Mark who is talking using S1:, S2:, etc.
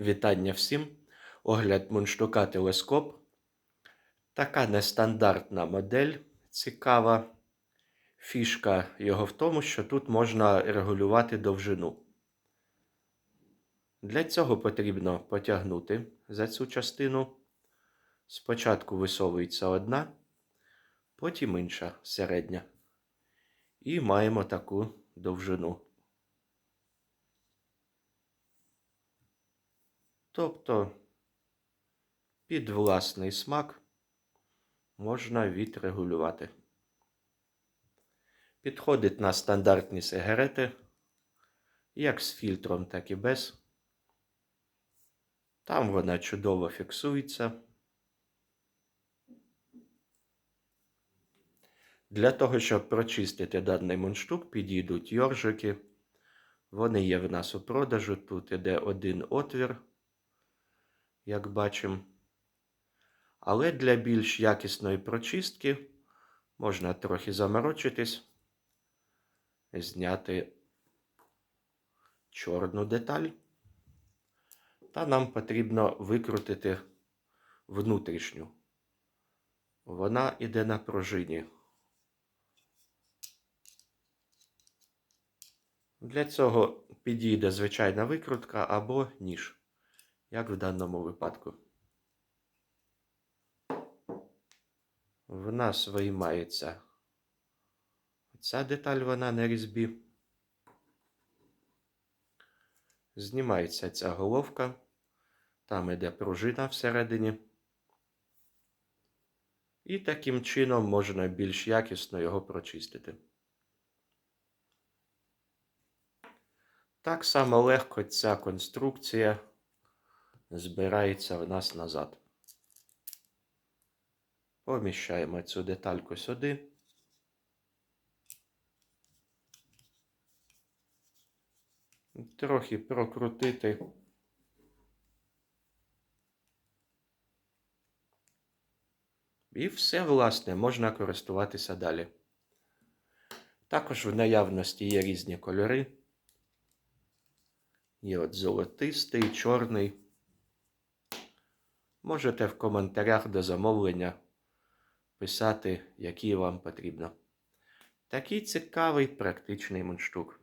S1: Вітання всім! Огляд мундштука телескоп. Така нестандартна модель, цікава. Фішка його в тому, що тут можна регулювати довжину. Для цього потрібно потягнути за цю частину. Спочатку висовується одна, потім інша середня. І маємо таку довжину. Тобто під власний смак можна відрегулювати. Підходить на стандартні сигарети, як з фільтром, так і без. Там вона чудово фіксується. Для того, щоб прочистити даний мундштук, підійдуть йоржики. Вони є в нас у продажу. Тут іде один отвір як бачимо. Але для більш якісної прочистки можна трохи заморочитись, зняти чорну деталь. Та нам потрібно викрутити внутрішню. Вона йде на пружині. Для цього підійде звичайна викрутка або ніж як в даному випадку. В нас виймається ця деталь, вона на різьбі. Знімається ця головка, там іде пружина всередині. І таким чином можна більш якісно його прочистити. Так само легко ця конструкція збирається в нас назад. Поміщаємо цю детальку сюди. Трохи прокрутити. І все, власне, можна користуватися далі. Також в наявності є різні кольори. Є от золотистий, чорний. Можете в коментарях до замовлення писати, які вам потрібно. Такий цікавий практичний мундштук.